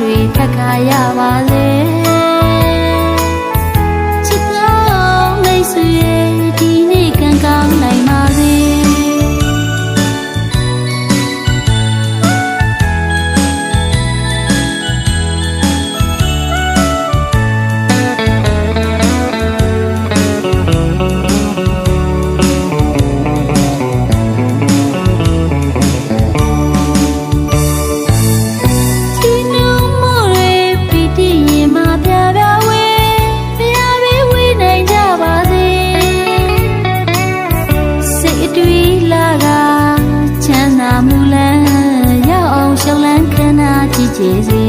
တွေထက်ခါရပါလေ လူလ